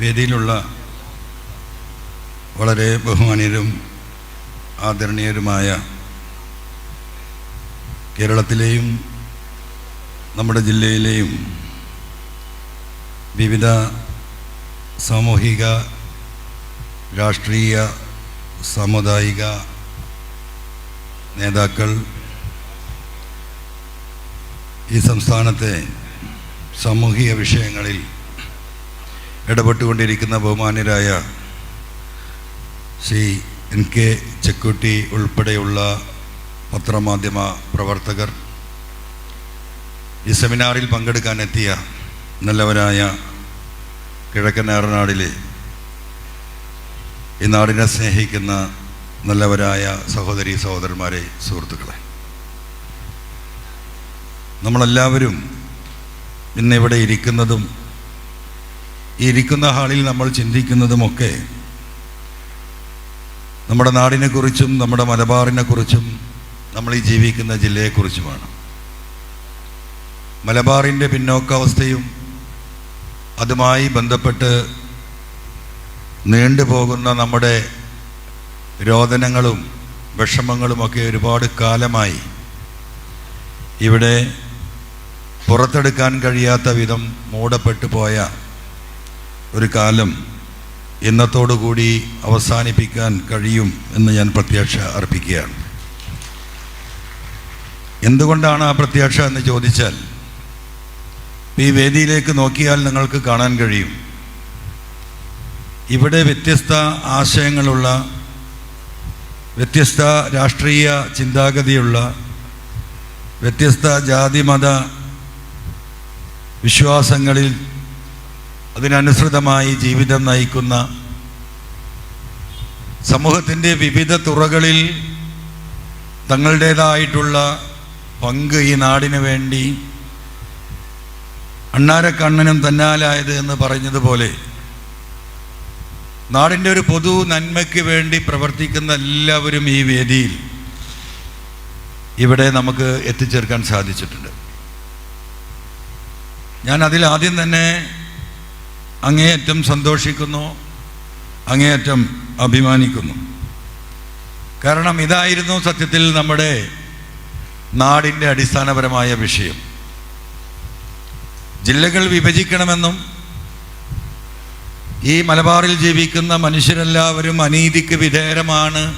വേദിയിലുള്ള വളരെ ബഹുമാനീയരും ആദരണീയരുമായ കേരളത്തിലെയും നമ്മുടെ ജില്ലയിലെയും വിവിധ സാമൂഹിക രാഷ്ട്രീയ സാമുദായിക നേതാക്കൾ ഈ സംസ്ഥാനത്തെ സാമൂഹിക വിഷയങ്ങളിൽ ഇടപെട്ടുകൊണ്ടിരിക്കുന്ന ബഹുമാന്യരായ ശ്രീ എൻ കെ ചെക്കുട്ടി ഉൾപ്പെടെയുള്ള പത്രമാധ്യമ പ്രവർത്തകർ ഈ സെമിനാറിൽ പങ്കെടുക്കാനെത്തിയ നല്ലവരായ കിഴക്കൻ ഏറനാടിലെ ഈ നാടിനെ സ്നേഹിക്കുന്ന നല്ലവരായ സഹോദരി സഹോദരന്മാരെ സുഹൃത്തുക്കളെ. നമ്മളെല്ലാവരും ഇന്നിവിടെ ഇരിക്കുന്നതും ഇരിക്കുന്ന ഹാളിൽ നമ്മൾ ചിന്തിക്കുന്നതുമൊക്കെ നമ്മുടെ നാടിനെക്കുറിച്ചും നമ്മുടെ മലബാറിനെക്കുറിച്ചും നമ്മൾ ഈ ജീവിക്കുന്ന ജില്ലയെക്കുറിച്ചുമാണ്. മലബാറിന്റെ പിന്നോക്കാവസ്ഥയും അതുമായി ബന്ധപ്പെട്ട് നീണ്ടുപോകുന്ന നമ്മുടെ രോദനങ്ങളും വിഷമങ്ങളുമൊക്കെ ഒരുപാട് കാലമായി ഇവിടെ പുറത്തെടുക്കാൻ കഴിയാത്ത വിധം മൂടപ്പെട്ടു പോയ ഒരു കാലം ഇന്നത്തോടുകൂടി അവസാനിപ്പിക്കാൻ കഴിയും എന്ന് ഞാൻ പ്രത്യാശ അർപ്പിക്കുകയാണ്. എന്തുകൊണ്ടാണ് ആ പ്രത്യാശ എന്ന് ചോദിച്ചാൽ ഈ വേദിയിലേക്ക് നോക്കിയാൽ നിങ്ങൾക്ക് കാണാൻ കഴിയും. ഇവിടെ വ്യത്യസ്ത ആശയങ്ങളുള്ള വ്യത്യസ്ത രാഷ്ട്രീയ ചിന്താഗതിയുള്ള വ്യത്യസ്ത ജാതിമത വിശ്വാസങ്ങളിൽ അതിനനുസൃതമായി ജീവിതം നയിക്കുന്ന സമൂഹത്തിന്റെ വിവിധ തുറകളിൽ തങ്ങളുടേതായിട്ടുള്ള പങ്ക് ഈ നാടിന് വേണ്ടി അണ്ണാരക്കണ്ണനും തന്നാലായത് എന്ന് പറഞ്ഞതുപോലെ നാടിന്റെ ഒരു പൊതു നന്മയ്ക്ക് വേണ്ടി പ്രവർത്തിക്കുന്ന എല്ലാവരും ഈ വേദിയിൽ ഇവിടെ നമുക്ക് എത്തിച്ചേർക്കാൻ സാധിച്ചിട്ടുണ്ട്. ഞാൻ അതിൽ ആദ്യം തന്നെ അങ്ങേയറ്റം സന്തോഷിക്കുന്നു അങ്ങേയറ്റം അഭിമാനിക്കുന്നു. കാരണം ഇതായിരുന്നു സത്യത്തിൽ നമ്മുടെ നാടിന്റെ അടിസ്ഥാനപരമായ വിഷയം. ജില്ലകൾ വിഭജിക്കണമെന്നും ഈ മലബാറിൽ ജീവിക്കുന്ന മനുഷ്യരെല്ലാവരും അനീതിക്ക് വിധേയരമാണ്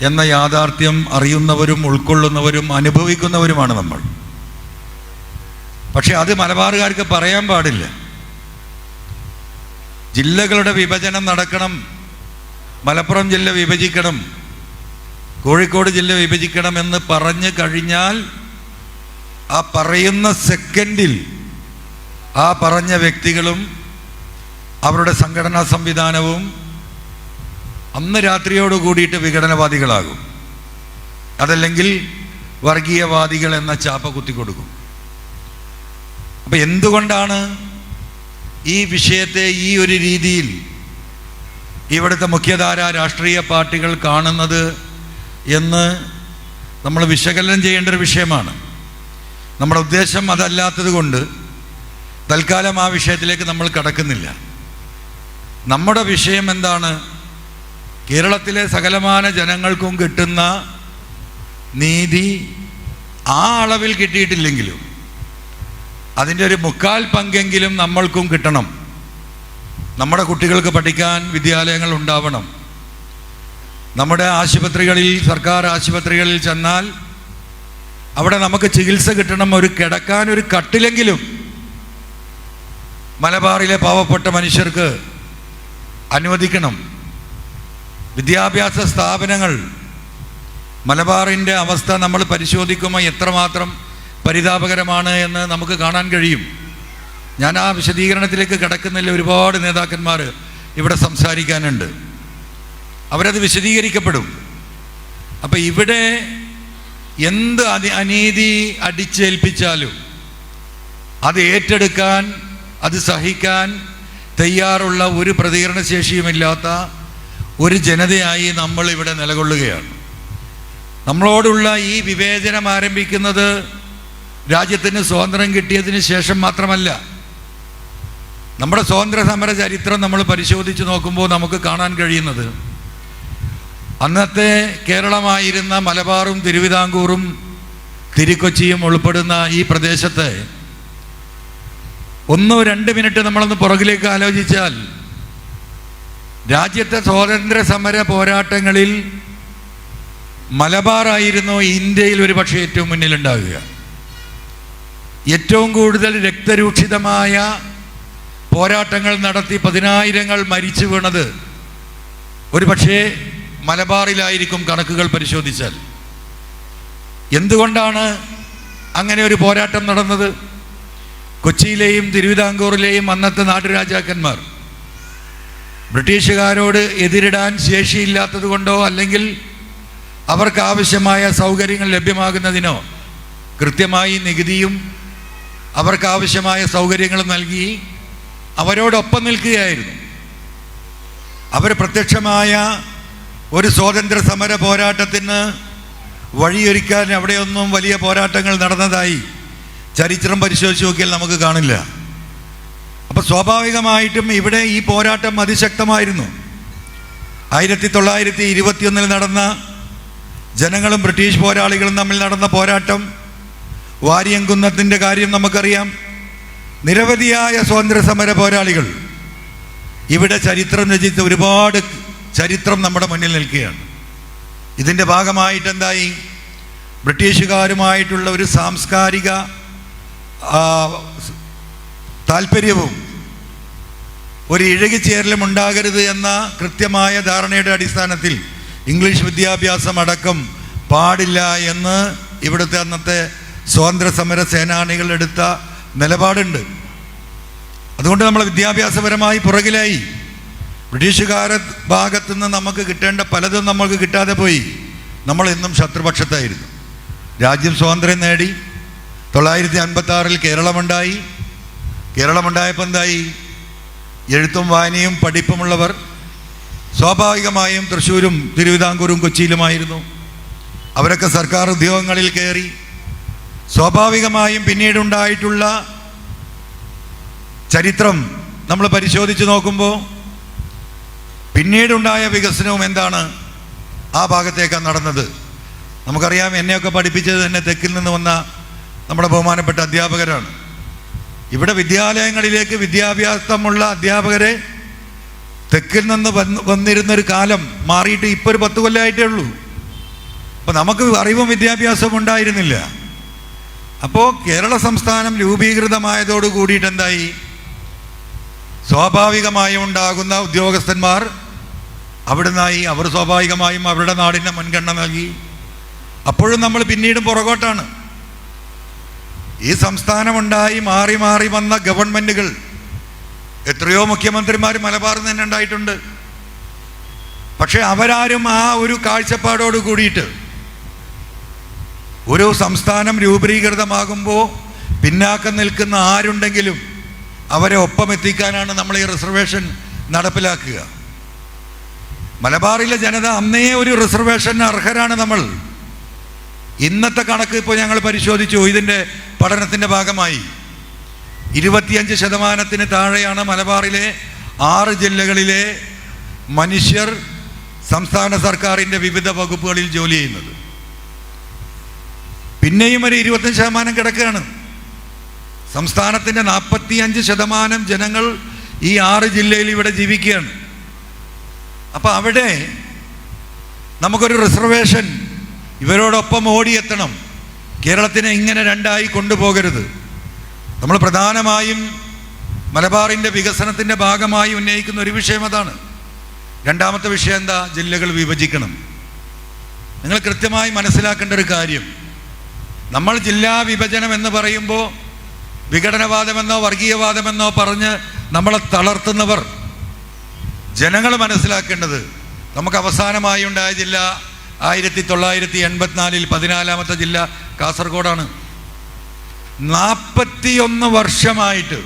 എന്ന യാഥാർത്ഥ്യം അറിയുന്നവരും ഉൾക്കൊള്ളുന്നവരും അനുഭവിക്കുന്നവരുമാണ് നമ്മൾ. പക്ഷെ അത് മലബാറുകാർക്ക് പറയാൻ പാടില്ല. ജില്ലകളുടെ വിഭജനം നടക്കണം. മലപ്പുറം ജില്ല വിഭജിക്കണം. കോഴിക്കോട് ജില്ല വിഭജിക്കണം എന്ന് പറഞ്ഞു കഴിഞ്ഞാൽ ആ പറയുന്ന സെക്കൻഡിൽ ആ പറഞ്ഞ വ്യക്തികളും അവരുടെ സംഘടനാ സംവിധാനവും അന്ന് രാത്രിയോട് കൂടിയിട്ട് വിഘടനവാദികളാകും. അതല്ലെങ്കിൽ വർഗീയവാദികൾ എന്ന ചാപ്പ കുത്തിക്കൊടുക്കും. അപ്പം എന്തുകൊണ്ടാണ് ഈ വിഷയത്തെ ഈ ഒരു രീതിയിൽ ഇവിടുത്തെ മുഖ്യധാര രാഷ്ട്രീയ പാർട്ടികൾ കാണുന്നത് എന്ന് നമ്മൾ വിശകലനം ചെയ്യേണ്ട ഒരു വിഷയമാണ്. നമ്മുടെ ഉദ്ദേശം അതല്ലാത്തത് കൊണ്ട് തൽക്കാലം ആ വിഷയത്തിലേക്ക് നമ്മൾ കടക്കുന്നില്ല. നമ്മുടെ വിഷയം എന്താണ്? കേരളത്തിലെ സകലമാന ജനങ്ങൾക്കും കിട്ടുന്ന നീതി ആ അളവിൽ കിട്ടിയിട്ടില്ലെങ്കിലും അതിന്റെ ഒരു മുക്കാൽ പങ്കെങ്കിലും നമ്മൾക്കും കിട്ടണം. നമ്മുടെ കുട്ടികൾക്ക് പഠിക്കാൻ വിദ്യാലയങ്ങൾ ഉണ്ടാവണം. നമ്മുടെ ആശുപത്രികളിൽ സർക്കാർ ആശുപത്രികളിൽ ചെന്നാൽ അവിടെ നമുക്ക് ചികിത്സ കിട്ടണം. ഒരു കിടക്കാൻ ഒരു കട്ടിലെങ്കിലും. മലബാറിലെ പാവപ്പെട്ട മനുഷ്യർക്ക് അനുവദിക്കണം. വിദ്യാഭ്യാസ സ്ഥാപനങ്ങൾ മലബാറിന്റെ അവസ്ഥ നമ്മൾ പരിശോധിക്കുമ്പോൾ എത്രമാത്രം പരിതാപകരമാണ് എന്ന് നമുക്ക് കാണാൻ കഴിയും. ഞാൻ ആ വിശദീകരണത്തിലേക്ക് കിടക്കുന്നില്ല. ഒരുപാട് നേതാക്കന്മാർ ഇവിടെ സംസാരിക്കാനുണ്ട്. അവരത് വിശദീകരിക്കപ്പെടും. അപ്പം ഇവിടെ എന്ത് അതി അനീതി അടിച്ചേൽപ്പിച്ചാലും അത് ഏറ്റെടുക്കാൻ അത് സഹിക്കാൻ തയ്യാറുള്ള ഒരു പ്രതികരണശേഷിയുമില്ലാത്ത ഒരു ജനതയായി നമ്മൾ ഇവിടെ നിലകൊള്ളുകയാണ്. നമ്മളോടുള്ള ഈ വിവേചനം ആരംഭിക്കുന്നത് രാജ്യത്തിന് സ്വാതന്ത്ര്യം കിട്ടിയതിന് ശേഷം മാത്രമല്ല നമ്മുടെ സ്വാതന്ത്ര്യ സമര ചരിത്രം നമ്മൾ പരിശോധിച്ച് നോക്കുമ്പോൾ നമുക്ക് കാണാൻ കഴിയുന്നത് അന്നത്തെ കേരളമായിരുന്ന മലബാറും തിരുവിതാംകൂറും തിരുക്കൊച്ചിയും ഉൾപ്പെടുന്ന ഈ പ്രദേശത്തെ ഒന്നോ രണ്ട് മിനിറ്റ് നമ്മളൊന്ന് പുറകിലേക്ക് ആലോചിച്ചാൽ രാജ്യത്തെ സ്വാതന്ത്ര്യ സമര പോരാട്ടങ്ങളിൽ മലബാറായിരുന്നു ഇന്ത്യയിൽ ഒരു പക്ഷേ ഏറ്റവും മുന്നിലുണ്ടാകുക ഏറ്റവും കൂടുതൽ രക്തരൂക്ഷിതമായ പോരാട്ടങ്ങൾ നടത്തി പതിനായിരങ്ങൾ മരിച്ചു വീണത് ഒരു പക്ഷേ മലബാറിലായിരിക്കും കണക്കുകൾ പരിശോധിച്ചാൽ. എന്തുകൊണ്ടാണ് അങ്ങനെ ഒരു പോരാട്ടം നടന്നത്? കൊച്ചിയിലെയും തിരുവിതാംകൂറിലെയും അന്നത്തെ നാട്ടുരാജാക്കന്മാർ ബ്രിട്ടീഷുകാരോട് എതിരിടാൻ ശേഷിയില്ലാത്തത് കൊണ്ടോ അല്ലെങ്കിൽ അവർക്ക് ആവശ്യമായ സൗകര്യങ്ങൾ ലഭ്യമാകുന്നതിനോ കൃത്യമായി നികുതിയും അവർക്ക് ആവശ്യമായ സൗകര്യങ്ങൾ നൽകി അവരോടൊപ്പം നിൽക്കുകയായിരുന്നു. അവർ പ്രത്യക്ഷമായ ഒരു സ്വാതന്ത്ര്യ സമര പോരാട്ടത്തിന് വഴിയൊരുക്കാൻ അവിടെയൊന്നും വലിയ പോരാട്ടങ്ങൾ നടന്നതായി ചരിത്രം പരിശോധിച്ച് നോക്കിയാൽ നമുക്ക് കാണില്ല. അപ്പോൾ സ്വാഭാവികമായിട്ടും ഇവിടെ ഈ പോരാട്ടം അതിശക്തമായിരുന്നു. ആയിരത്തി തൊള്ളായിരത്തി ഇരുപത്തിയൊന്നിൽ നടന്ന ജനങ്ങളും ബ്രിട്ടീഷ് പോരാളികളും തമ്മിൽ നടന്ന പോരാട്ടം വാരിയംകുന്നത്തിന്റെ കാര്യം നമുക്കറിയാം. നിരവധിയായ സ്വാതന്ത്ര്യ സമര പോരാളികൾ ഇവിടെ ചരിത്രം രചിച്ച ഒരുപാട് ചരിത്രം നമ്മുടെ മുന്നിൽ നിൽക്കുകയാണ്. ഇതിന്റെ ഭാഗമായിട്ട് എന്തായി ബ്രിട്ടീഷുകാരുമായിട്ടുള്ള ഒരു സാംസ്കാരിക താല്പര്യവും ഒരു ഇഴകിച്ചേരലും ഉണ്ടാകരുത് എന്ന കൃത്യമായ ധാരണയുടെ അടിസ്ഥാനത്തിൽ ഇംഗ്ലീഷ് വിദ്യാഭ്യാസം അടക്കം പാടില്ല എന്ന് ഇവിടുത്തെ അന്നത്തെ സ്വാതന്ത്ര്യ സമര സേനാനികൾ എടുത്ത നിലപാടുണ്ട്. അതുകൊണ്ട് നമ്മൾ വിദ്യാഭ്യാസപരമായി പുറകിലായി. ബ്രിട്ടീഷുകാര ഭാഗത്തു നിന്ന് നമുക്ക് കിട്ടേണ്ട പലതും നമുക്ക് കിട്ടാതെ പോയി. നമ്മൾ എന്നും ശത്രുപക്ഷത്തായിരുന്നു. രാജ്യം സ്വാതന്ത്ര്യം നേടി. തൊള്ളായിരത്തി അൻപത്തി ആറിൽ കേരളമുണ്ടായി. കേരളമുണ്ടായപ്പോൾ എന്തായി? എഴുത്തും വായനയും പഠിപ്പുമുള്ളവർ സ്വാഭാവികമായും തൃശ്ശൂരും തിരുവിതാംകൂറും കൊച്ചിയിലുമായിരുന്നു. അവരൊക്കെ സർക്കാർ ഉദ്യോഗങ്ങളിൽ കയറി. സ്വാഭാവികമായും പിന്നീടുണ്ടായിട്ടുള്ള ചരിത്രം നമ്മൾ പരിശോധിച്ച് നോക്കുമ്പോൾ പിന്നീടുണ്ടായ വികസനവും എന്താണ് ആ ഭാഗത്തേക്കാണ് നടന്നത്? നമുക്കറിയാം എന്നെയൊക്കെ പഠിപ്പിച്ചത് തന്നെ തെക്കിൽ നിന്ന് വന്ന നമ്മുടെ ബഹുമാനപ്പെട്ട അധ്യാപകരാണ്. ഇവിടെ വിദ്യാലയങ്ങളിലേക്ക് വിദ്യാഭ്യാസമുള്ള അധ്യാപകരെ തെക്കിൽ നിന്ന് വന്ന് വന്നിരുന്നൊരു കാലം മാറിയിട്ട് ഇപ്പോൾ ഒരു പത്ത് കൊല്ലമായിട്ടേ ഉള്ളൂ. അപ്പം നമുക്ക് അറിവും വിദ്യാഭ്യാസവും ഉണ്ടായിരുന്നില്ല. അപ്പോൾ കേരള സംസ്ഥാനം രൂപീകൃതമായതോട് കൂടിയിട്ട് എന്തായി? സ്വാഭാവികമായും ഉണ്ടാകുന്ന ഉദ്യോഗസ്ഥന്മാർ അവിടുന്നായി അവർ സ്വാഭാവികമായും അവരുടെ നാടിന്റെ മുൻഗണന നൽകി. അപ്പോഴും നമ്മൾ പിന്നീടും പുറകോട്ടാണ്. ഈ സംസ്ഥാനമുണ്ടായി മാറി മാറി വന്ന ഗവൺമെന്റുകൾ എത്രയോ മുഖ്യമന്ത്രിമാർ മലബാറിൽ തന്നെ ഉണ്ടായിട്ടുണ്ട്. പക്ഷേ അവരാരും ആ ഒരു കാഴ്ചപ്പാടോട് കൂടിയിട്ട് ഒരു സംസ്ഥാനം രൂപീകൃതമാകുമ്പോൾ പിന്നാക്കം നിൽക്കുന്ന ആരുണ്ടെങ്കിലും അവരെ ഒപ്പം എത്തിക്കാനാണ് നമ്മൾ ഈ റിസർവേഷൻ നടപ്പിലാക്കുക. മലബാറിലെ ജനത അന്നേ ഒരു റിസർവേഷന് അർഹരാണ് നമ്മൾ. ഇന്നത്തെ കണക്ക് ഇപ്പോൾ ഞങ്ങൾ പരിശോധിച്ചു ഇതിന്റെ പഠനത്തിന്റെ ഭാഗമായി. ഇരുപത്തിയഞ്ച് ശതമാനത്തിന് താഴെയാണ് മലബാറിലെ ആറ് ജില്ലകളിലെ മനുഷ്യർ സംസ്ഥാന സർക്കാരിന്റെ വിവിധ വകുപ്പുകളിൽ ജോലി ചെയ്യുന്നത്. പിന്നെയും ഒരു ഇരുപത്തഞ്ച് ശതമാനം കിടക്കുകയാണ്. സംസ്ഥാനത്തിന്റെ നാൽപ്പത്തി അഞ്ച് ശതമാനം ജനങ്ങൾ ഈ ആറ് ജില്ലയിൽ ഇവിടെ ജീവിക്കുകയാണ്. അപ്പോൾ അവിടെ നമുക്കൊരു റിസർവേഷൻ ഇവരോടൊപ്പം ഓടിയെത്തണം. കേരളത്തിനെ ഇങ്ങനെ രണ്ടായി കൊണ്ടുപോകരുത്. നമ്മൾ പ്രധാനമായും മലബാറിന്റെ വികസനത്തിന്റെ ഭാഗമായി ഉന്നയിക്കുന്ന ഒരു വിഷയം അതാണ്. രണ്ടാമത്തെ വിഷയം എന്താ? ജില്ലകൾ വിഭജിക്കണം. നിങ്ങൾ കൃത്യമായി മനസ്സിലാക്കേണ്ട ഒരു കാര്യം. നമ്മൾ ജില്ലാ വിഭജനം എന്ന് പറയുമ്പോൾ വിഘടനവാദമെന്നോ വർഗീയവാദമെന്നോ പറഞ്ഞ് നമ്മളെ തളർത്തുന്നവർ. ജനങ്ങൾ മനസ്സിലാക്കേണ്ടത് നമുക്ക് അവസാനമായി ഉണ്ടായ ജില്ല ആയിരത്തി തൊള്ളായിരത്തി എൺപത്തിനാലിൽ പതിനാലാമത്തെ ജില്ല കാസർഗോഡാണ്. നാൽപ്പത്തിയൊന്ന് വർഷമായിട്ട്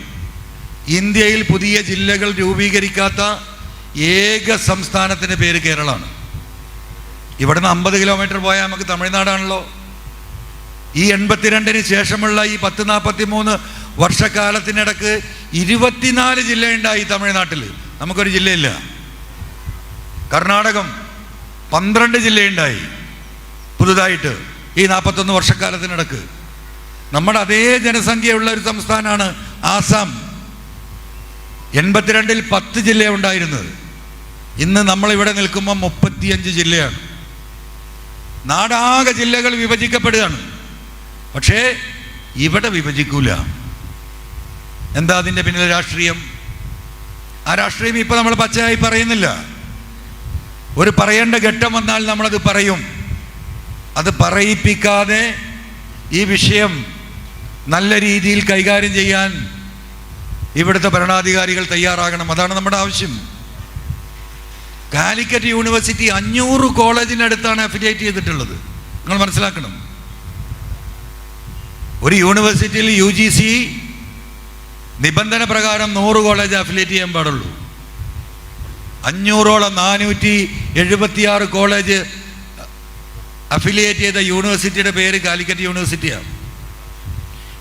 ഇന്ത്യയിൽ പുതിയ ജില്ലകൾ രൂപീകരിക്കാത്ത ഏക സംസ്ഥാനത്തിന്റെ പേര് കേരളമാണ്. ഇവിടുന്ന് അമ്പത് കിലോമീറ്റർ പോയാൽ നമുക്ക് തമിഴ്നാടാണല്ലോ. ഈ എൺപത്തിരണ്ടിന് ശേഷമുള്ള ഈ പത്ത് നാൽപ്പത്തി മൂന്ന് വർഷക്കാലത്തിനിടക്ക് ഇരുപത്തിനാല് ജില്ലയുണ്ടായി തമിഴ്നാട്ടിൽ നമുക്കൊരു ജില്ലയില്ല. കർണാടകം പന്ത്രണ്ട് ജില്ലയുണ്ടായി പുതുതായിട്ട് ഈ നാൽപ്പത്തൊന്ന് വർഷക്കാലത്തിനിടക്ക്. നമ്മുടെ അതേ ജനസംഖ്യയുള്ള ഒരു സംസ്ഥാനമാണ് ആസാം. എൺപത്തിരണ്ടിൽ പത്ത് ജില്ല ഉണ്ടായിരുന്നത്. ഇന്ന് നമ്മളിവിടെ നിൽക്കുമ്പോൾ മുപ്പത്തിയഞ്ച് ജില്ലയാണ്. നാടാകെ ജില്ലകൾ വിഭജിക്കപ്പെടുകയാണ്. പക്ഷേ ഇവിടെ വിഭജിക്കൂല. എന്താ അതിന്റെ പിന്നിലെ രാഷ്ട്രീയം? ആ രാഷ്ട്രീയം ഇപ്പം നമ്മൾ പച്ചയായി പറയുന്നില്ല. ഒരു പറയേണ്ട ഘട്ടം വന്നാൽ നമ്മളത് പറയും. അത് പറയിപ്പിക്കാതെ ഈ വിഷയം നല്ല രീതിയിൽ കൈകാര്യം ചെയ്യാൻ ഇവിടുത്തെ ഭരണാധികാരികൾ തയ്യാറാകണം. അതാണ് നമ്മുടെ ആവശ്യം. കാലിക്കറ്റ് യൂണിവേഴ്സിറ്റി അഞ്ഞൂറ് കോളേജിനടുത്താണ് അഫിലിയേറ്റ് ചെയ്തിട്ടുള്ളത്. നിങ്ങൾ മനസ്സിലാക്കണം. ഒരു യൂണിവേഴ്സിറ്റിയിൽ യു ജി സി നിബന്ധന പ്രകാരം നൂറ് കോളേജ് അഫിലിയേറ്റ് ചെയ്യാൻ പാടുള്ളൂ. അഞ്ഞൂറോളം നാനൂറ്റി എഴുപത്തിയാറ് കോളേജ് അഫിലിയേറ്റ് ചെയ്ത യൂണിവേഴ്സിറ്റിയുടെ പേര് കാലിക്കറ്റ് യൂണിവേഴ്സിറ്റിയാണ്.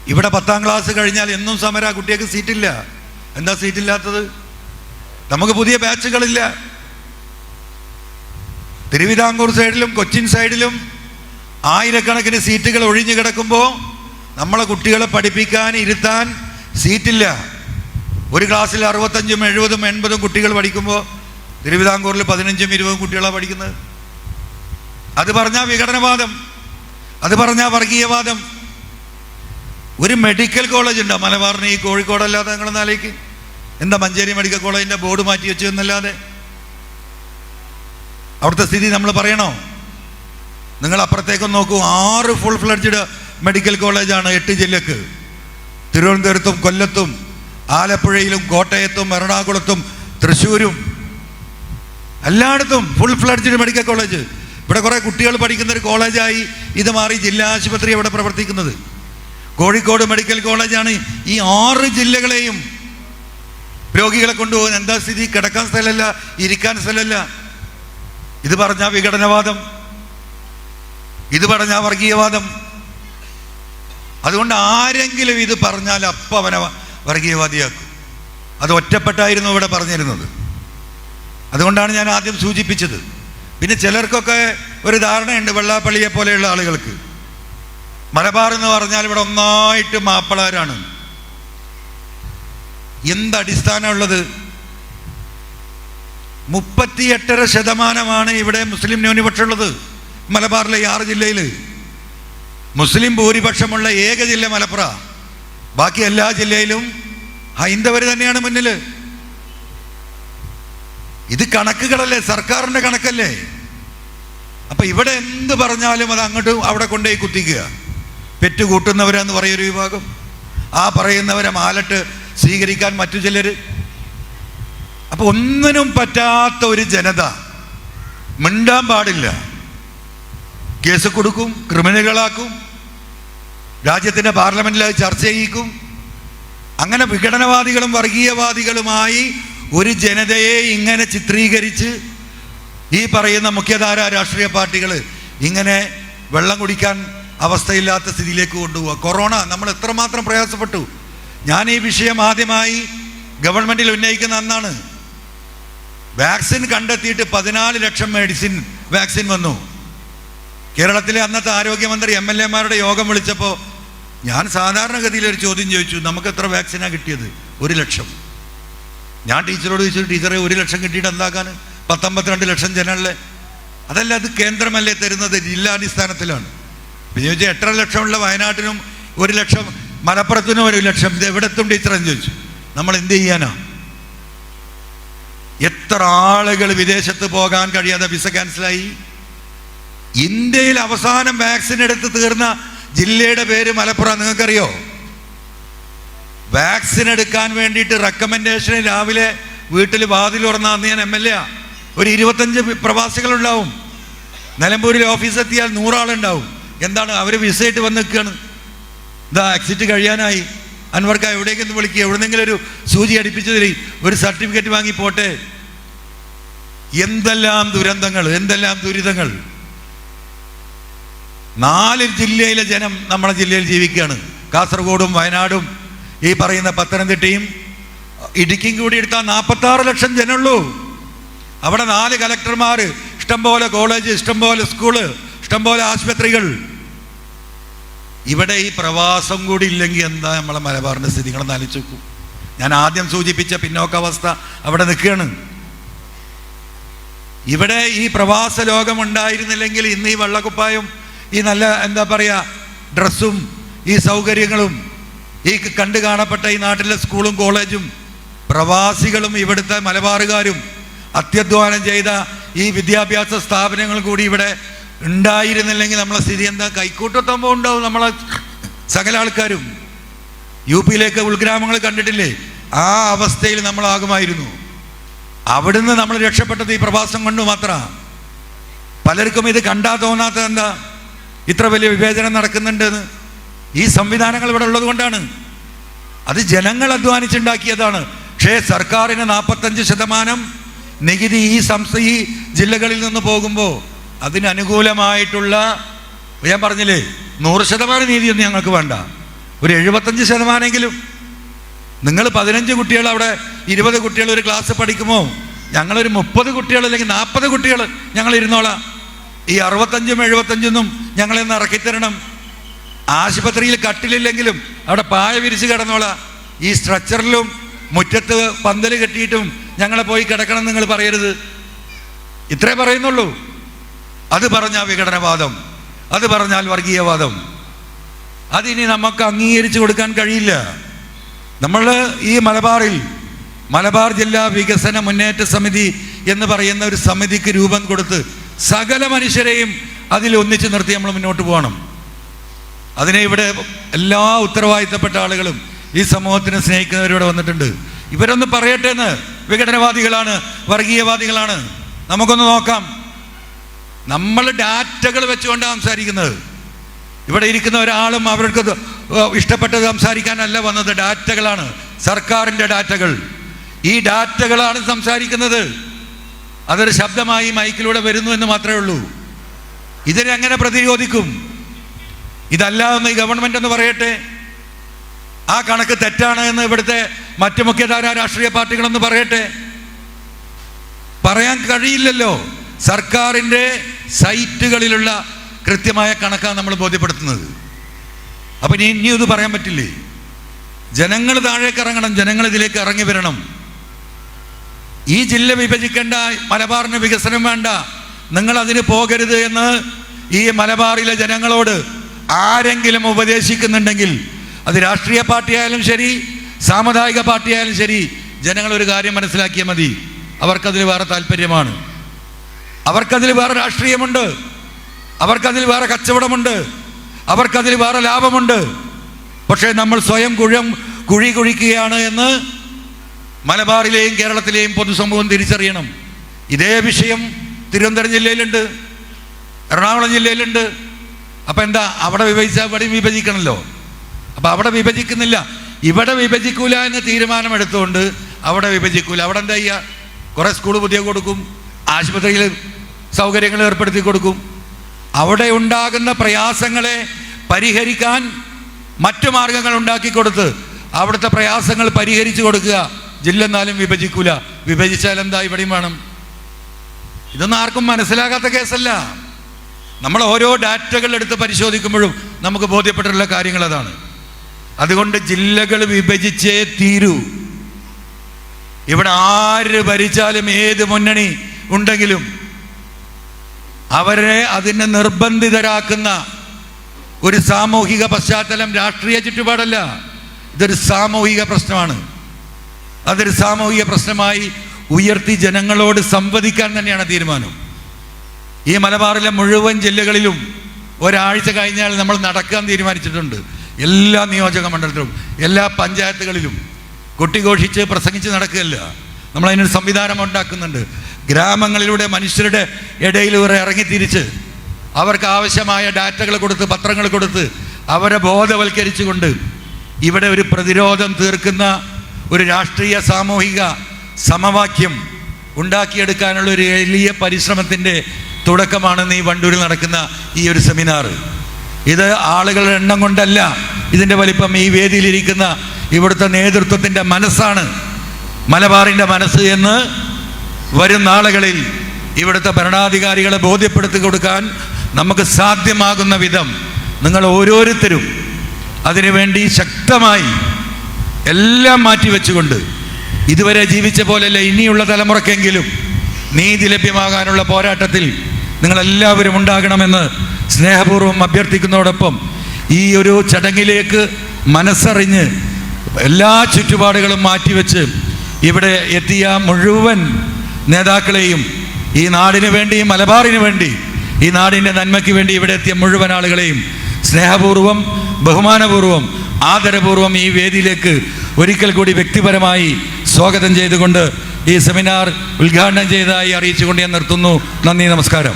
ഇവിടെ പത്താം ക്ലാസ് കഴിഞ്ഞാൽ എന്നും സമര കുട്ടികൾക്ക് സീറ്റില്ല. എന്താ സീറ്റില്ലാത്തത്? നമുക്ക് പുതിയ ബാച്ചുകളില്ല. തിരുവിതാംകൂർ സൈഡിലും കൊച്ചിൻ സൈഡിലും ആയിരക്കണക്കിന് സീറ്റുകൾ ഒഴിഞ്ഞു കിടക്കുമ്പോൾ നമ്മളെ കുട്ടികളെ പഠിപ്പിക്കാൻ ഇരുത്താൻ സീറ്റില്ല. ഒരു ക്ലാസ്സിൽ അറുപത്തഞ്ചും എഴുപതും എൺപതും കുട്ടികൾ പഠിക്കുമ്പോൾ തിരുവിതാംകൂറിൽ പതിനഞ്ചും ഇരുപതും കുട്ടികളാണ് പഠിക്കുന്നത്. അത് പറഞ്ഞാൽ വിഘടനവാദം. അത് പറഞ്ഞാൽ വർഗീയവാദം. ഒരു മെഡിക്കൽ കോളേജ് ഉണ്ടോ? മലബാറിന് ഈ കോഴിക്കോടല്ലാതെ നിങ്ങൾ നാലേക്ക് എന്താ മഞ്ചേരി മെഡിക്കൽ കോളേജിന്റെ ബോർഡ് മാറ്റി വെച്ചു എന്നല്ലാതെ? അവിടുത്തെ സ്ഥിതി നമ്മൾ പറയണോ? നിങ്ങൾ അപ്പുറത്തേക്കൊന്ന് നോക്കൂ. ആറ് ഫുൾ ഫ്ലഡ്ജഡ് മെഡിക്കൽ കോളേജാണ് എട്ട് ജില്ലക്ക്. തിരുവനന്തപുരത്തും കൊല്ലത്തും ആലപ്പുഴയിലും കോട്ടയത്തും എറണാകുളത്തും തൃശ്ശൂരും എല്ലായിടത്തും ഫുൾ ഫ്ലഡ്ജ് മെഡിക്കൽ കോളേജ് ഇവിടെ കുറേ കുട്ടികൾ പഠിക്കുന്ന ഒരു കോളേജായി ഇത് മാറി ജില്ലാ ആശുപത്രി ഇവിടെ പ്രവർത്തിക്കുന്നത്. കോഴിക്കോട് മെഡിക്കൽ കോളേജാണ് ഈ ആറ് ജില്ലകളെയും രോഗികളെ കൊണ്ടുപോകുന്ന എന്താ സ്ഥിതി? കിടക്കാൻ സ്ഥലമല്ല ഇരിക്കാൻ സ്ഥലമല്ല. ഇത് പറഞ്ഞ വിഘടനവാദം. ഇത് പറഞ്ഞ വർഗീയവാദം. അതുകൊണ്ട് ആരെങ്കിലും ഇത് പറഞ്ഞാൽ അപ്പം അവനെ വർഗീയവാദിയാക്കും. അത് ഒറ്റപ്പെട്ടായിരുന്നു ഇവിടെ പറഞ്ഞിരുന്നത്. അതുകൊണ്ടാണ് ഞാൻ ആദ്യം സൂചിപ്പിച്ചത്. പിന്നെ ചിലർക്കൊക്കെ ഒരു ധാരണയുണ്ട് വെള്ളാപ്പള്ളിയെ പോലെയുള്ള ആളുകൾക്ക്. മലബാർ എന്ന് പറഞ്ഞാൽ ഇവിടെ ഒന്നായിട്ട് മാപ്പിളാരാണ്. എന്തടിസ്ഥാനമുള്ളത് മുപ്പത്തിയെട്ടര ശതമാനമാണ് ഇവിടെ മുസ്ലിം ന്യൂനപക്ഷമുള്ളത് മലബാറിലെ ആറ് ജില്ലയിൽ മുസ്ലിം ഭൂരിപക്ഷമുള്ള ഏക ജില്ല മലപ്പുറ. ബാക്കി എല്ലാ ജില്ലയിലും ഹൈന്ദവർ തന്നെയാണ് മുന്നിൽ ഇത് കണക്കുകളല്ലേ? സർക്കാരിന്റെ കണക്കല്ലേ? അപ്പൊ ഇവിടെ എന്ത് പറഞ്ഞാലും അത് അങ്ങോട്ട് അവിടെ കൊണ്ടുപോയി കുത്തിക്കുക. പെറ്റ് കൂട്ടുന്നവരെന്ന് പറയൊരു വിഭാഗം. ആ പറയുന്നവരെ മാലട്ട് സ്വീകരിക്കാൻ മറ്റു ചിലർ അപ്പൊ ഒന്നിനും പറ്റാത്ത ഒരു ജനത മിണ്ടാൻ പാടില്ല. കേസ് കൊടുക്കും ക്രിമിനലുകളാക്കും രാജ്യത്തിന്റെ പാർലമെന്റിൽ അത് ചർച്ച ചെയ്യിക്കും. അങ്ങനെ വിഘടനവാദികളും വർഗീയവാദികളുമായി ഒരു ജനതയെ ഇങ്ങനെ ചിത്രീകരിച്ച് ഈ പറയുന്ന മുഖ്യധാര രാഷ്ട്രീയ പാർട്ടികൾ ഇങ്ങനെ വെള്ളം കുടിക്കാൻ അവസ്ഥയില്ലാത്ത സ്ഥിതിയിലേക്ക് കൊണ്ടുപോവുക കൊറോണ നമ്മൾ എത്രമാത്രം പ്രയാസപ്പെട്ടു. ഞാൻ ഈ വിഷയം ആദ്യമായി ഗവൺമെന്റിൽ ഉന്നയിക്കുന്ന അന്നാണ്. വാക്സിൻ കണ്ടെത്തിയിട്ട് പതിനാല് ലക്ഷം മെഡിസിൻ വാക്സിൻ വന്നു. കേരളത്തിലെ അന്നത്തെ ആരോഗ്യമന്ത്രി എം എൽ എമാരുടെ യോഗം വിളിച്ചപ്പോൾ ഞാൻ സാധാരണഗതിയിൽ ഒരു ചോദ്യം ചോദിച്ചു നമുക്ക് എത്ര വാക്സിനാണ് കിട്ടിയത്? ഒരു ലക്ഷം. ഞാൻ ടീച്ചറോട് ചോദിച്ചു ടീച്ചറെ ഒരു ലക്ഷം കിട്ടിയിട്ട് എന്താക്കാൻ പത്തൊമ്പത്തിരണ്ട് ലക്ഷം ജനങ്ങളെ. അതല്ല അത് കേന്ദ്രമല്ലേ തരുന്നത്? ജില്ലാടിസ്ഥാനത്തിലാണ്. പിന്നെ ചോദിച്ചാൽ എത്ര ലക്ഷമുള്ള വയനാട്ടിനും ഒരു ലക്ഷം മലപ്പുറത്തിനും ഒരു ലക്ഷം? ഇത് എവിടെ എത്തും ടീച്ചർ എന്ന് ചോദിച്ചു. നമ്മൾ എന്ത് ചെയ്യാനാ? എത്ര ആളുകൾ വിദേശത്ത് പോകാൻ കഴിയാതെ വിസ ക്യാൻസലായി? ഇന്ത്യയിൽ അവസാനം വാക്സിൻ എടുത്ത് തീർന്ന ജില്ലയുടെ പേര് മലപ്പുറം നിങ്ങൾക്കറിയോ? വാക്സിൻ എടുക്കാൻ വേണ്ടിയിട്ട് റെക്കമെൻഡേഷൻ രാവിലെ വീട്ടിൽ വാതിൽ തുറന്ന അന്ന് ഞാൻ എം എൽ എ ഒരു ഇരുപത്തഞ്ച് പ്രവാസികളുണ്ടാവും. നിലമ്പൂരിൽ ഓഫീസ് എത്തിയാൽ നൂറാളുണ്ടാവും. എന്താണ്? അവർ വിസയിട്ട് വന്ന് നിൽക്കുകയാണ് ഇതാ എക്സിറ്റ് കഴിയാനായി. അൻവർക്ക എവിടേക്കൊന്ന് വിളിക്കുക എവിടെന്നെങ്കിലും ഒരു സൂചി അടിപ്പിച്ചു തരി ഒരു സർട്ടിഫിക്കറ്റ് വാങ്ങി പോട്ടെ. എന്തെല്ലാം ദുരന്തങ്ങൾ എന്തെല്ലാം ദുരിതങ്ങൾ. നാല് ജില്ലയിലെ ജനം നമ്മുടെ ജില്ലയിൽ ജീവിക്കുകയാണ്. കാസർഗോഡും വയനാടും ഈ പറയുന്ന പത്തനംതിട്ടയും ഇടുക്കിയും കൂടി എടുത്താൽ നാൽപ്പത്തി ആറ് ലക്ഷം ജനമുള്ളൂ. അവിടെ നാല് കലക്ടർമാർ ഇഷ്ടംപോലെ കോളേജ് ഇഷ്ടംപോലെ സ്കൂൾ ഇഷ്ടംപോലെ ആശുപത്രികൾ. ഇവിടെ ഈ പ്രവാസം കൂടി ഇല്ലെങ്കിൽ എന്താ നമ്മളെ മലബാറിന്റെ സ്ഥിതി നിങ്ങളൊന്ന് ആലോചിച്ച് വെക്കും ഞാൻ ആദ്യം സൂചിപ്പിച്ച പിന്നോക്കാവസ്ഥ അവിടെ നിൽക്കുകയാണ്. ഇവിടെ ഈ പ്രവാസ ലോകം ഉണ്ടായിരുന്നില്ലെങ്കിൽ ഇന്ന് ഈ വെള്ളക്കുപ്പായും ഈ നല്ല എന്താ പറയുക ഡ്രസ്സും ഈ സൗകര്യങ്ങളും ഈ കണ്ടു കാണപ്പെട്ട ഈ നാട്ടിലെ സ്കൂളും കോളേജും പ്രവാസികളും ഇവിടുത്തെ മലബാറുകാരും അത്യധ്വാനം ചെയ്ത ഈ വിദ്യാഭ്യാസ സ്ഥാപനങ്ങൾ കൂടി ഇവിടെ ഉണ്ടായിരുന്നില്ലെങ്കിൽ നമ്മളെ സ്ഥിതി എന്താ? കൈക്കൂട്ടത്തുമ്പോൾ ഉണ്ടാവും നമ്മളെ സകല ആൾക്കാരും. യു പിയിലേക്ക് ഉൾഗ്രാമങ്ങൾ കണ്ടിട്ടില്ലേ? ആ അവസ്ഥയിൽ നമ്മളാകുമായിരുന്നു. അവിടുന്ന് നമ്മൾ രക്ഷപ്പെട്ടത് ഈ പ്രവാസം കൊണ്ട് മാത്രമാണ് പലർക്കും ഇത് കണ്ടാ തോന്നാത്ത എന്താ ഇത്ര വലിയ വിവേചനം നടക്കുന്നുണ്ടെന്ന്. ഈ സംവിധാനങ്ങൾ ഇവിടെ ഉള്ളത് കൊണ്ടാണ്. അത് ജനങ്ങൾ അധ്വാനിച്ചുണ്ടാക്കിയതാണ്. പക്ഷേ സർക്കാരിന് നാൽപ്പത്തഞ്ച് ശതമാനം നികുതി ഈ സംസ്ഥ ഈ ജില്ലകളിൽ നിന്ന് പോകുമ്പോൾ അതിനനുകൂലമായിട്ടുള്ള ഞാൻ പറഞ്ഞില്ലേ നൂറ് ശതമാനം നീതിയൊന്നും ഞങ്ങൾക്ക് വേണ്ട. ഒരു എഴുപത്തഞ്ച് ശതമാനമെങ്കിലും നിങ്ങൾ പതിനഞ്ച് കുട്ടികൾ അവിടെ ഇരുപത് കുട്ടികൾ ഒരു ക്ലാസ് പഠിക്കുമോ? ഞങ്ങളൊരു മുപ്പത് കുട്ടികൾ അല്ലെങ്കിൽ നാൽപ്പത് കുട്ടികൾ ഞങ്ങൾ ഇരുന്നോളാം ഈ അറുപത്തഞ്ചും എഴുപത്തഞ്ചൊന്നും ഞങ്ങളെന്ന് ഇറക്കിത്തരണം. ആശുപത്രിയിൽ കട്ടിലില്ലെങ്കിലും അവിടെ പായ വിരിച്ച് കിടന്നോളാം. ഈ സ്ട്രക്ചറിലും മുറ്റത്ത് പന്തൽ കെട്ടിയിട്ടും ഞങ്ങളെ പോയി കിടക്കണം നിങ്ങൾ പറയരുത്. ഇത്രേ പറയുന്നുള്ളൂ. അത് പറഞ്ഞാൽ വിഘടനവാദം. അത് പറഞ്ഞാൽ വർഗീയവാദം. അതിനി നമുക്ക് അംഗീകരിച്ചു കൊടുക്കാൻ കഴിയില്ല. നമ്മൾ ഈ മലബാറിൽ മലബാർ ജില്ലാ വികസന മുന്നേറ്റ സമിതി എന്ന് പറയുന്ന ഒരു സമിതിക്ക് രൂപം കൊടുത്ത് സകല മനുഷ്യരെയും അതിൽ ഒന്നിച്ചു നിർത്തി നമ്മൾ മുന്നോട്ട് പോകണം. അതിനെ ഇവിടെ എല്ലാ ഉത്തരവാദിത്തപ്പെട്ട ആളുകളും ഈ സമൂഹത്തിനെ സ്നേഹിക്കുന്നവരിവിടെ വന്നിട്ടുണ്ട്. ഇവരൊന്ന് പറയട്ടെ എന്ന്. വിഘടനവാദികളാണ് വർഗീയവാദികളാണ്. നമുക്കൊന്ന് നോക്കാം. നമ്മൾ ഡാറ്റകൾ വെച്ചുകൊണ്ടാണ് സംസാരിക്കുന്നത്. ഇവിടെ ഇരിക്കുന്ന ഒരാളും അവർക്ക് ഇഷ്ടപ്പെട്ടത് സംസാരിക്കാനല്ല വന്നത്. ഡാറ്റകളാണ്. സർക്കാരിന്റെ ഡാറ്റകൾ. ഈ ഡാറ്റകളാണ് സംസാരിക്കുന്നത്. അതൊരു ശബ്ദമായി മൈക്കിലൂടെ വരുന്നു എന്ന് മാത്രമേ ഉള്ളൂ. ഇതിനെ അങ്ങനെ പ്രതിരോധിക്കും. ഇതല്ല എന്ന് ഈ ഗവൺമെന്റ് എന്ന് പറയട്ടെ. ആ കണക്ക് തെറ്റാണ് എന്ന് ഇവിടുത്തെ മറ്റു മുഖ്യധാര രാഷ്ട്രീയ പാർട്ടികളെന്ന് പറയട്ടെ. പറയാൻ കഴിയില്ലല്ലോ. സർക്കാരിന്റെ സൈറ്റുകളിലുള്ള കൃത്യമായ കണക്കാണ് നമ്മൾ ബോധ്യപ്പെടുത്തുന്നത്. അപ്പം ഇനി ഇനി ഇത് പറയാൻ പറ്റില്ലേ? ജനങ്ങൾ താഴേക്ക് ഇറങ്ങണം ജനങ്ങൾ ഇതിലേക്ക് ഇറങ്ങി വരണം. ഈ ജില്ല വിഭജിക്കേണ്ട മലബാറിന് വികസനം വേണ്ട. നിങ്ങൾ അതിന് പോകരുത് എന്ന് ഈ മലബാറിലെ ജനങ്ങളോട് ആരെങ്കിലും ഉപദേശിക്കുന്നുണ്ടെങ്കിൽ അത് രാഷ്ട്രീയ പാർട്ടിയായാലും ശരി സാമുദായിക പാർട്ടിയായാലും ശരി ജനങ്ങൾ ഒരു കാര്യം മനസ്സിലാക്കിയാൽ മതി. അവർക്കതിൽ വേറെ താല്പര്യമാണ്. അവർക്കതിൽ വേറെ രാഷ്ട്രീയമുണ്ട്. അവർക്കതിൽ വേറെ കച്ചവടമുണ്ട്. അവർക്കതിൽ വേറെ ലാഭമുണ്ട്. പക്ഷേ നമ്മൾ സ്വയം കുഴം കുഴി കുഴിക്കുകയാണ് എന്ന് മലബാറിലെയും കേരളത്തിലെയും പൊതുസമൂഹം തിരിച്ചറിയണം. ഇതേ വിഷയം തിരുവനന്തപുരം ജില്ലയിലുണ്ട്. എറണാകുളം ജില്ലയിലുണ്ട്. അപ്പം എന്താ അവിടെ വിഭജിച്ചാൽ ഇവിടെയും വിഭജിക്കണമല്ലോ അപ്പം അവിടെ വിഭജിക്കുന്നില്ല. ഇവിടെ വിഭജിക്കൂല എന്ന് തീരുമാനമെടുത്തുകൊണ്ട് അവിടെ വിഭജിക്കൂല. അവിടെ എന്താ ചെയ്യുക കുറേ സ്കൂൾ പുതിയ കൊടുക്കും ആശുപത്രിയിൽ സൗകര്യങ്ങൾ ഏർപ്പെടുത്തി കൊടുക്കും. അവിടെ ഉണ്ടാകുന്ന പ്രയാസങ്ങളെ പരിഹരിക്കാൻ മറ്റു മാർഗങ്ങൾ ഉണ്ടാക്കി കൊടുത്ത് അവിടുത്തെ പ്രയാസങ്ങൾ പരിഹരിച്ചു കൊടുക്കുക. ജില്ല എന്നാലും വിഭജിക്കൂല. വിഭജിച്ചാൽ എന്താ ഇവിടെയും വേണം? ഇതൊന്നും ആർക്കും മനസ്സിലാകാത്ത കേസല്ല. നമ്മൾ ഓരോ ഡാറ്റകൾ എടുത്ത് പരിശോധിക്കുമ്പോഴും നമുക്ക് ബോധ്യപ്പെട്ടിട്ടുള്ള കാര്യങ്ങൾ അതാണ്. അതുകൊണ്ട് ജില്ലകൾ വിഭജിച്ചേ തീരൂ. ഇവിടെ ആര് ഭരിച്ചാലും ഏത് മുന്നണി ഉണ്ടെങ്കിലും അവരെ അതിന് നിർബന്ധിതരാക്കുന്ന ഒരു സാമൂഹിക പശ്ചാത്തലം രാഷ്ട്രീയ ചുറ്റുപാടല്ല. ഇതൊരു സാമൂഹിക പ്രശ്നമാണ്. അതൊരു സാമൂഹിക പ്രശ്നമായി ഉയർത്തി ജനങ്ങളോട് സംവദിക്കാൻ തന്നെയാണ് തീരുമാനം. ഈ മലബാറിലെ മുഴുവൻ ജില്ലകളിലും ഒരാഴ്ച കഴിഞ്ഞാൽ നമ്മൾ നടക്കാൻ തീരുമാനിച്ചിട്ടുണ്ട്. എല്ലാ നിയോജക മണ്ഡലത്തിലും എല്ലാ പഞ്ചായത്തുകളിലും. കൊട്ടിഘോഷിച്ച് പ്രസംഗിച്ച് നടക്കുകയല്ല. നമ്മളതിനൊരു സംവിധാനം ഉണ്ടാക്കുന്നുണ്ട്. ഗ്രാമങ്ങളിലൂടെ മനുഷ്യരുടെ ഇടയിൽ ഇറങ്ങിത്തിരിച്ച് അവർക്ക് ആവശ്യമായ ഡാറ്റകൾ കൊടുത്ത് പത്രങ്ങൾ കൊടുത്ത് അവരെ ബോധവൽക്കരിച്ചുകൊണ്ട് ഇവിടെ ഒരു പ്രതിരോധം തീർക്കുന്ന ഒരു രാഷ്ട്രീയ സാമൂഹിക സമവാക്യം ഉണ്ടാക്കിയെടുക്കാനുള്ള ഒരു വലിയ പരിശ്രമത്തിന്റെ തുടക്കമാണ് ഈ വണ്ടൂരിൽ നടക്കുന്ന ഈ ഒരു സെമിനാർ. ഇത് ആളുകളുടെ എണ്ണം കൊണ്ടല്ല ഇതിന്റെ വലിപ്പം ഈ വേദിയിലിരിക്കുന്ന ഇവിടുത്തെ നേതൃത്വത്തിന്റെ മനസ്സാണ്. മലബാറിന്റെ മനസ്സ് എന്ന് വരും നാളുകളിൽ ഇവിടുത്തെ ഭരണാധികാരികളെ ബോധ്യപ്പെടുത്തി കൊടുക്കാൻ നമുക്ക് സാധ്യമാകുന്ന വിധം നിങ്ങൾ ഓരോരുത്തരും അതിനുവേണ്ടി ശക്തമായി എല്ലാം മാറ്റി വെച്ചുകൊണ്ട് ഇതുവരെ ജീവിച്ച പോലെയല്ല ഇനിയുള്ള തലമുറക്കെങ്കിലും നീതി ലഭ്യമാകാനുള്ള പോരാട്ടത്തിൽ നിങ്ങളെല്ലാവരും ഉണ്ടാകണമെന്ന് സ്നേഹപൂർവം അഭ്യർത്ഥിക്കുന്നതോടൊപ്പം ഈ ഒരു ചടങ്ങിലേക്ക് മനസ്സറിഞ്ഞ് എല്ലാ ചുറ്റുപാടുകളും മാറ്റിവെച്ച് ഇവിടെ എത്തിയ മുഴുവൻ നേതാക്കളെയും ഈ നാടിനു വേണ്ടി മലബാറിന് വേണ്ടി ഈ നാടിന്റെ നന്മയ്ക്ക് വേണ്ടി ഇവിടെ എത്തിയ മുഴുവൻ ആളുകളെയും സ്നേഹപൂർവം ബഹുമാനപൂർവം ആദരപൂർവം ഈ വേദിയിലേക്ക് ഒരിക്കൽ കൂടി വ്യക്തിപരമായി സ്വാഗതം ചെയ്തുകൊണ്ട് ഈ സെമിനാർ ഉദ്ഘാടനം ചെയ്തതായി അറിയിച്ചുകൊണ്ട് ഞാൻ നിർത്തുന്നു. നന്ദി നമസ്കാരം.